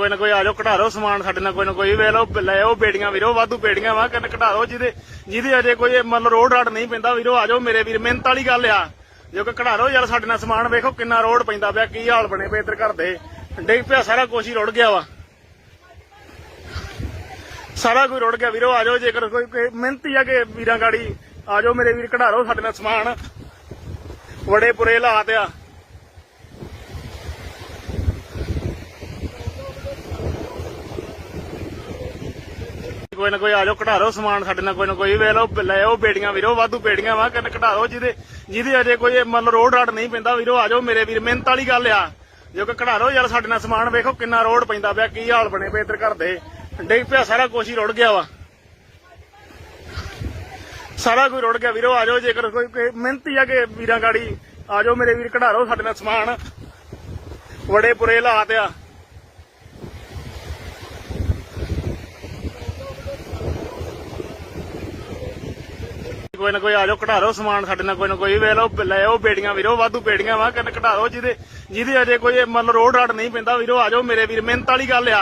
ਕੋਈ ਨਾ ਕੋਈ ਆ ਜਾਓ, ਕਢਾ ਲਓ ਸਮਾਨ ਸਾਡੇ ਨਾਲ, ਕੋਈ ਨਾ ਕੋਈ ਵੇ ਲਓ, ਲੈ ਆਓ ਬੇੜੀਆਂ ਵੀਰੋ, ਵਾਧੂ ਬੇੜੀਆਂ ਵਾ, ਕੰਨ ਕਢਾ ਲਓ ਜਿਹਦੇ ਜਿਹਦੇ ਅਜੇ ਕੋਈ ਮਤਲਬ ਰੋਡ ਰਾਡ ਨਹੀਂ ਪੈਂਦਾ, ਵੀਰੋ, ਆ ਜਾਓ ਮੇਰੇ ਵੀਰ, ਮਿਹਨਤ ਵਾਲੀ ਗੱਲ ਆ। ਜੋ ਕਿ ਕਢਾ ਲਓ, ਯਾਰ ਸਾਡੇ ਨਾਲ ਸਮਾਨ ਵੇਖੋ, ਕਿੰਨਾ ਰੋਡ ਪੈਂਦਾ ਪਿਆ, ਕੀ ਹਾਲ ਬਣੇ ਪਏ ਇੱਧਰ ਘਰ ਦੇ। ਡਿੱਗ ਪਿਆ, ਸਾਰਾ ਕੁਛ ਹੀ ਰੁੜ ਗਿਆ ਵਾ। ਸਾਰਾ ਕੋਈ ਰੁੜ ਗਿਆ, ਵੀਰੋ, ਆ ਜਾਓ ਜੇਕਰ ਕੋਈ ਕੋਈ ਮਿਹਨਤੀ ਆ ਕਿ ਵੀਰਾਂ ਗਾੜੀ, ਆ ਜਾਓ ਮੇਰੇ ਵੀਰ ਘਟਾ ਲਓ ਸਾਡੇ ਨਾਲ ਸਮਾਨ। ਬੜੇ ਬੁਰੇ ਹਾਲਾਤ ਆ। ਕੋਈ ਨਾ ਕੋਈ ਆ ਜਾਓ, ਕਢਾ ਲਓ ਸਮਾਨ ਸਾਡੇ ਨਾਲ, ਕੋਈ ਨਾ ਕੋਈ ਵੇ ਲਓ ਲੈ ਆਓ ਬੇੜੀਆਂ ਵੀਰੋ, ਵਾਧੂ ਬੇੜੀਆਂ ਵਾ ਕੰਨ ਕਢਾ ਲਓ ਜਿਹਦੇ ਜਿਹਦੇ ਅਜੇ ਕੋਈ ਮਤਲਬ ਰੋਡ ਰਾਡ ਨਹੀਂ ਪੈਂਦਾ ਵੀਰੋ, ਆ ਜਾਓ ਮੇਰੇ ਵੀਰ, ਮਿਹਨਤ ਵਾਲੀ ਗੱਲ ਆ। ਜੋ ਕਿ ਕਢਾ ਲਓ, ਯਾਰ ਸਾਡੇ ਨਾਲ ਸਮਾਨ ਵੇਖੋ ਕਿੰਨਾ ਰੋਡ ਪੈਂਦਾ ਪਿਆ, ਕੀ ਹਾਲ ਬਣੇ ਪਏ ਇੱਧਰ ਘਰ ਦੇ। ਡਿੱਗ ਪਿਆ, ਸਾਰਾ ਕੁਛ ਹੀ ਰੁੜ ਗਿਆ ਵਾ। ਸਾਰਾ ਕੋਈ ਰੁੜ ਗਿਆ ਵੀਰੋ, ਆ ਜਾਓ ਜੇਕਰ ਕੋਈ ਕੋਈ ਮਿਹਨਤੀ ਆ ਕੇ ਵੀਰਾਂ ਗਾੜੀ, ਆ ਜਾਓ ਮੇਰੇ ਵੀਰ ਘਟਾ ਲਓ ਸਾਡੇ ਨਾਲ ਸਮਾਨ। ਬੜੇ ਬੁਰੇ ਹਾਲਾਤ ਆ। ਕੋਈ ਨਾ ਕੋਈ ਆ ਜਾਓ ਕਢਾ ਲਓ ਸਮਾਨ ਸਾਡੇ ਨਾਲ, ਕੋਈ ਨਾ ਕੋਈ ਵੇ ਲਓ ਲੈ ਆਓ ਬੇੜੀਆਂ ਵੀਰੋ, ਵਾਧੂ ਬੇੜੀਆਂ ਵਾ ਕੰਨ ਕਢਾ ਲਓ ਜਿਹਦੇ ਜਿਹਦੇ ਅਜੇ ਕੋਈ ਮਤਲਬ ਰੋਡ ਰਾਡ ਨਹੀਂ ਪੈਂਦਾ, ਵੀਰੋ, ਆ ਜਾਓ ਮੇਰੇ ਵੀਰ, ਮਿਹਨਤ ਵਾਲੀ ਗੱਲ ਆ।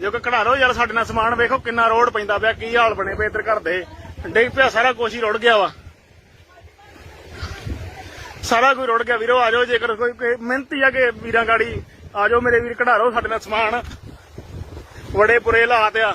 ਜੋ ਕਿ ਕਢਾ ਲਓ ਯਾਰ ਸਾਡੇ ਨਾਲ ਸਮਾਨ ਵੇਖੋ, ਕਿੰਨਾ ਰੋਡ ਪੈਂਦਾ ਪਿਆ, ਕੀ ਹਾਲ ਬਣੇ ਪਏ ਇੱਧਰ ਘਰ ਦੇ। ਡਿੱਗ ਪਿਆ, ਸਾਰਾ ਕੁਛ ਹੀ ਰੁੜ ਗਿਆ ਵਾ। ਸਾਰਾ ਕੋਈ ਰੁੜ ਗਿਆ, ਵੀਰੋ, ਆ ਜਾਓ, ਜੇਕਰ ਕੋਈ ਕੋਈ ਮਿਹਨਤੀ ਆ ਕੇ ਵੀਰਾਂ ਗਾੜੀ, ਆ ਜਾਓ ਮੇਰੇ ਵੀਰ ਘਟਾ ਲਓ ਸਾਡੇ ਨਾਲ ਸਮਾਨ। ਬੜੇ ਬੁਰੇ ਹਾਲਾਤ ਆ।